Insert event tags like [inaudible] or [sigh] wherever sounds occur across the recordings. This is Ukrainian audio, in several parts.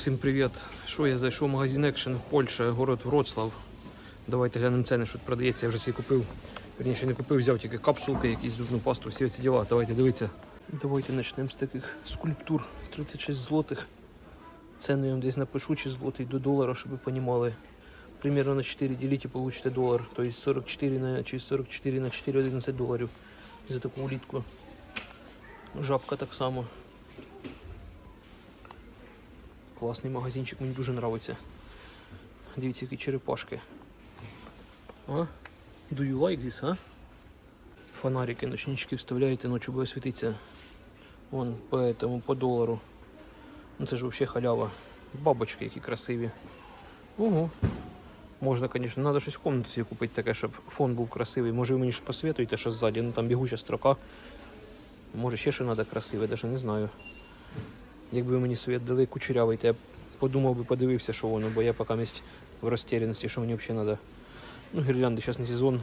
Всім привіт! Що я зайшов в магазин Action в Польщі, город Вроцлав. Давайте глянемо ціни, що тут продається. Я вже всі купив. Верніше не купив, взяв тільки капсулки, якісь зубну пасту, всі ці діла. Давайте дивіться. Давайте почнемо з таких скульптур. 36 злотих. Ціну я вам десь напишу, чи злотий до долара, щоб ви розуміли. Примерно на 4 діліть і получите долар. Тобто 44 на, чи 44 на 4 11 доларів за таку улітку. Жабка так само. Класний магазинчик, мені дуже подобається. Дивіться, які черепашки. А? Do you like this, а? Фонарики, ночнички вставляєте, ночі буде світитися. Вон по этому, по долару. Ну це ж взагалі халява. Бабочки які красиві. Ого. Можна, звісно, треба щось в комнату собі купити таке, щоб фон був красивий. Може ви мені ж посоветуєте, що ззаді, ну там бігуча строка. Може ще що треба красиве, навіть не знаю. Якби мені совет дали кучерявий, то я подумав би, подивився, що воно, бо я поки місць в розтерянності, що мені взагалі треба. Ну, гірлянди зараз не сезон.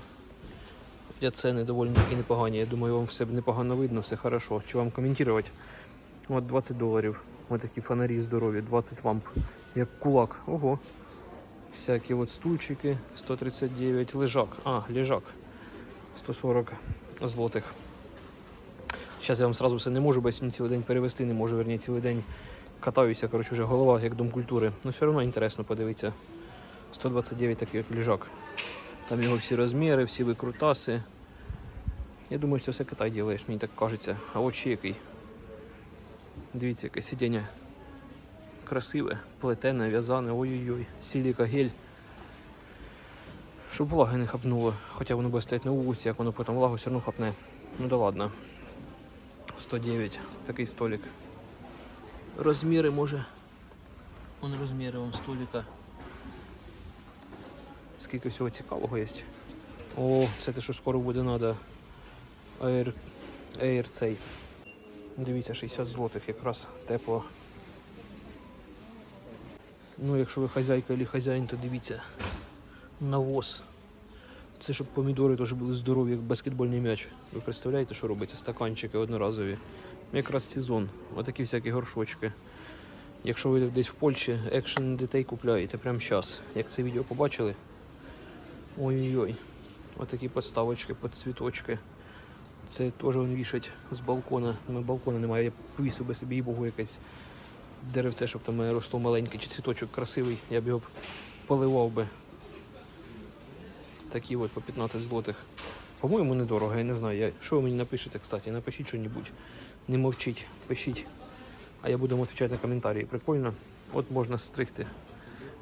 Я ціни доволі таки непогані. Я думаю, вам все непогано видно, все хорошо. Чи вам коментувати? От 20 доларів. Ось такі фонарі здорові, 20 ламп. Як кулак. Ого. Всякі от стульчики 139, лежак. А, лежак. 140 злотих. Зараз я вам сразу все не можу, бо цілий день перевести не можу, верні цілий день катаюся, коротше, вже голова як дом культури. Ну все одно інтересно подивитися. 129 такий от лежак. Там його всі розміри, всі викрутаси. Я думаю, що це все Китай ділаєш, мені так кажеться. А ще який. Дивіться, яке сидіння красиве, плетене, в'язане, ой-ой-ой, сіліка гель. Щоб влаги не хапнуло, хоча воно буде стояти на вулиці, як воно потім влагу все одно хапне. Ну да ладно. 109, такий столик. Розміри може. Вон розміри вам столика. Скільки всього цікавого є. О, це те, що скоро буде треба. Air, Air цей. Дивіться, 60 злотих якраз тепло. Ну, якщо ви хазяйка або хазяїн, то дивіться. Навоз. Це щоб помідори теж були здорові, як баскетбольний м'яч. Ви представляєте, що робиться? Стаканчики одноразові. Якраз сезон. Отакі всякі горшочки. Якщо ви десь в Польщі екшен дітей купляєте прямо зараз. Як це відео побачили. Ой-ой-ой. Отакі подставочки, подцвіточки. Це теж він вішать з балкона. Ну, балкона немає, я повісив би собі і богу якесь деревце, щоб там росло маленьке чи цвіточок красивий, я б його поливав би. Такі от по 15 злотих. По-моєму, недорого, я не знаю. Я... Що ви мені напишете, кстати? Напишіть щось. Не мовчіть, пишіть. А я буду вам відповідати на коментарі. Прикольно. От можна стригти.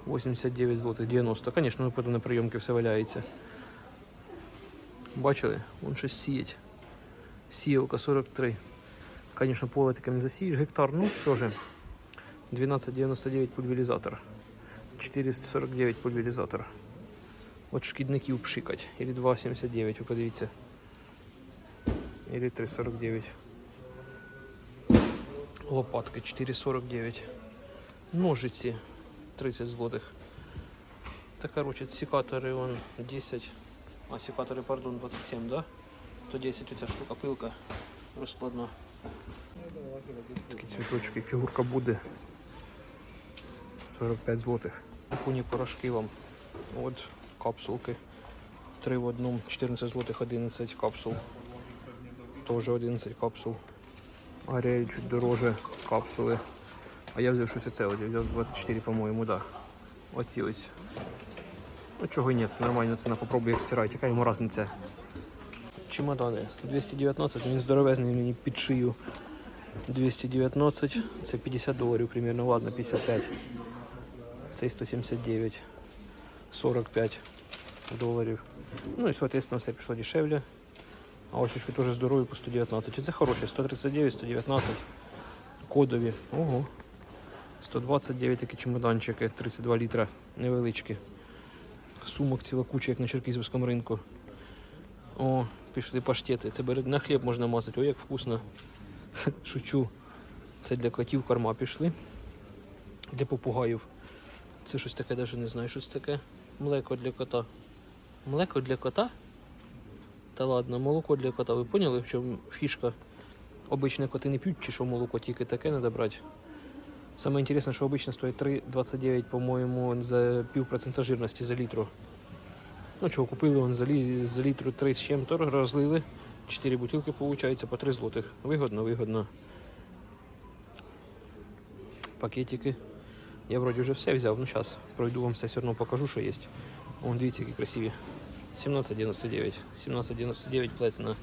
89 злотих, 90. Звісно, ну, потім на прийомки все валяється. Бачили? Вон щось сіять. Сіялка 43. Звісно, поле таке не засієш. Гектар, ну все же. 12,99 пульверизатор. 449 пульверизатор. От шкідників пшикать. Или 2,79, ви подивіться. Или 3,49. Лопатки 4,49. Ножиці 30 злотих. Та короче, секатори вон 10. А, секатори, пардон, 27, да? То 10 оця штука пилка розкладна. Такі цвіточки, фігурка буде. 45 злотих. Куні порошки вам. От капсулки. 3 в одному, 14 злотих, 11 капсул. Тоже 11 капсул. Аріель чуть дороже капсули. А я взяв щось оце, я взяв 24, по-моєму, да. Оці ось. Ну чого ні, нормально ціна, попробуй як стирати, яка йому різниця. Чемодани. 219, він здоровезний мені під шию. 219, це 50 доларів примерно, ладно, 55. Цей 179, 45 доларів. Ну і, соответственно, все пішло дешевле. А ось теж здорові по 119. Це хороші, 139, 119. Кодові. Ого. 129 такі чемоданчики, 32 літра невеличкі. Сумок ціла куча, як на Черкізівському ринку. О, пішли паштети. Це на хліб можна мазати. Ой, як вкусно. [laughs] Шучу. Це для котів корма пішли. Для попугаїв. Це щось таке, навіть не знаю, що це таке. Млеко для кота. Млеко для кота? Та ладно, молоко для кота. Ви поняли, в чому фішка? Обичні коти не п'ють, чи що молоко тільки таке треба брати. Самое интересное, что обычно стоит 3,29, по-моему, за півпроцента жирності за літру. Ну чого, купили он за, лі, за літру 3 з чим-то, розлили. 4 бутилки получается по 3 злотих. Вигодно, вигодно. Пакетики. Я вроді вже все взяв, ну зараз пройду вам все, все одно покажу, що є. Вон, дивіться, які красиві. 17,99. 17,99 платина.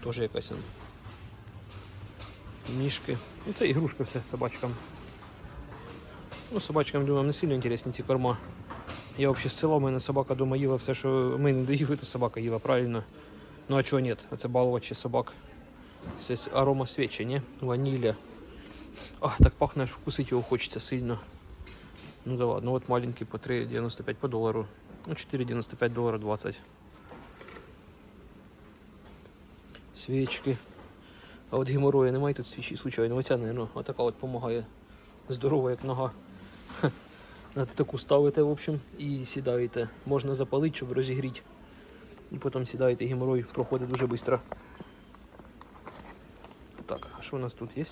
Тоже якась он. Мішки. Ну це ігрушка все собачкам. Ну, собачкам, думаю, не сильно інтересні ці корма. Я взагалі з села, у мене собака дома їла все, що ми не доїли, то собака їла, правильно. Ну а чого ні? Це балувачі собак. Це арома свечи, не? Ванілля. А, так пахне, аж вкусити його хочеться сильно. Ну да ладно, от маленький по 3,95 по долару. Ну 4,95 доллара 20. Свічки. А от геморроя немає тут свічі, случайно. Оця, наверное, отака от допомагає. Здорова, як нога. Надо таку ставите, в общем, і сідаєте. Можна запалити, щоб розігріти. І потім сідаєте, геморрой проходить дуже швидко. Так, а що у нас тут є?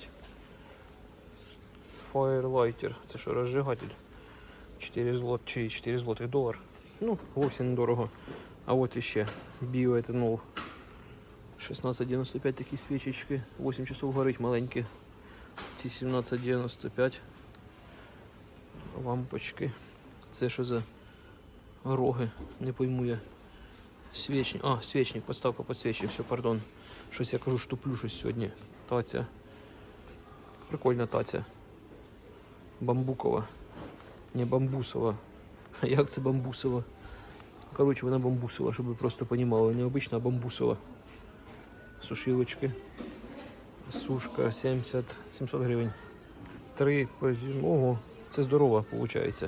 Firelighter. Це що, розжигатель? 4 злот чи 4 злотих долар. Ну, вовсе недорого. А от іще біоетанол. 16,95 такі свічечки. 8 часов горить маленькі. Ці 17,95. Лампочки. Це що за роги? Не пойму я. Свічник. А, свічник, подставка під свічі, все, пардон. Щось я кажу, штуплю щось сьогодні. Таця. Прикольна таця. Бамбукова. Не бамбусова. [laughs] А як це бамбусова? Коротше, вона бамбусова, щоб ви просто розуміли. Не обична, а бамбусова. Сушилочки. Сушка 70 700 гривень. Три по зимову. Це здорова, виходить.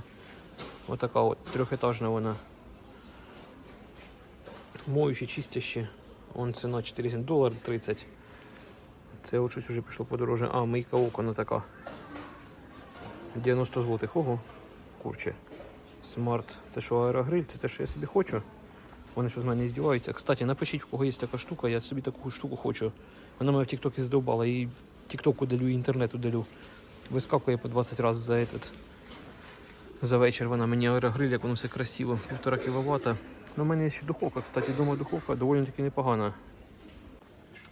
Отака от трьохетажна вона. Моючі, чистящі. Вон ціна 4 долар 30. Це от щось вже пішло подороже. А, мийка окона така. 90 злотих. Ого. Курче. Смарт. Це що аерогриль? Це те, що я собі хочу. Вони що з мене здіваються. Кстати, напишіть, в кого є така штука, я собі таку штуку хочу. Вона мене в Тіктокі задовбала. І Тіктоку далю, і інтернету далю. Вискакує по 20 разів за этот. За вечір вона мені аерогриль, як воно все красиво. Півтора кіловата. Ну, у мене є ще духовка, кстати, думаю, духовка доволі таки непогана.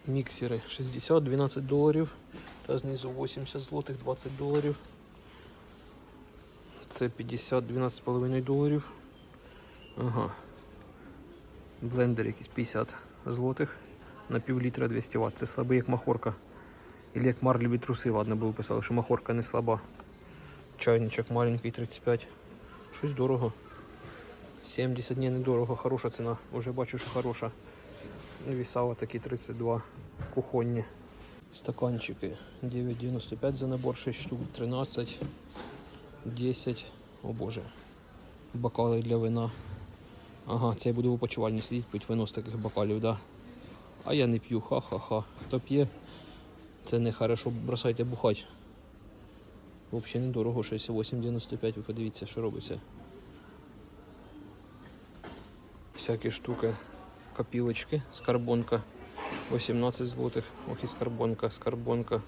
Міксери 60, 12 доларів. Та знизу 80 злотих, 20 доларів. Це 50, 12,5 доларів. Ага. Блендер якийсь 50 злотих на пів літра 200 Вт. Це слабий як махорка. Или як марлеві труси, ладно, би писали, що махорка не слаба. Чайничок маленький 35. Щось дорого. 70 ні, недорого, хороша ціна. Уже бачу, що хороша. Вісава такі 32 кухонні. Стаканчики 9,95 за набор, 6 штук, 13, 10. О боже. Бокали для вина. Ага, це я буду в опочивальні сидіти, пити вино з таких бокалів, да. А я не п'ю, ха-ха-ха. Хто п'є, це не хорошо, бросайте бухати. Взагалі недорого, щось 8,95, ви подивіться, що робиться. Всякі штуки. Копілочки, скарбонка. 18 злотих. Ох і скарбонка, скарбонка.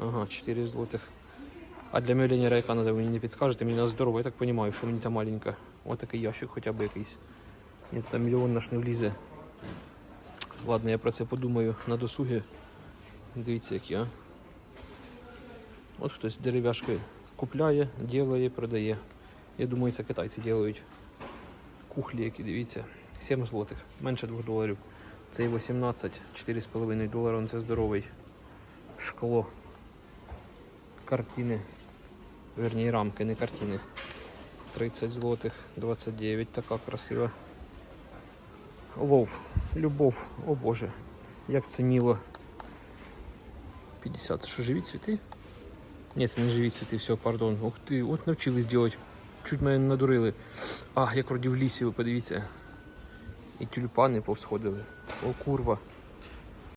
Ага, 4 злотих. А для миллионера яка ви мені не підскажете, мені на здорово, я так розумію, що мені там маленька. Ось такий ящик хоча б якийсь. Ні, там мільйон наш не влізе. Ладно, я про це подумаю на досугі. Дивіться, які, а. От хтось дерев'яшки купляє, ділає, продає. Я думаю, це китайці ділають. Кухлі, які дивіться. 7 злотих, менше 2 доларів. Цей 18, 4,5 долара, це здоровий. Шкло. Картини. Верні рамки, не картини. 30 злотих, 29, така красива. Лов, любов, о боже, як це мило. 50, це що живі цвіти? Ні, це не живі цвіти, все, пардон. Ух ти, от навчились робити. Чуть мене надурили. А, як вроді в лісі, ви подивіться. І тюльпани повсходили. О, курва.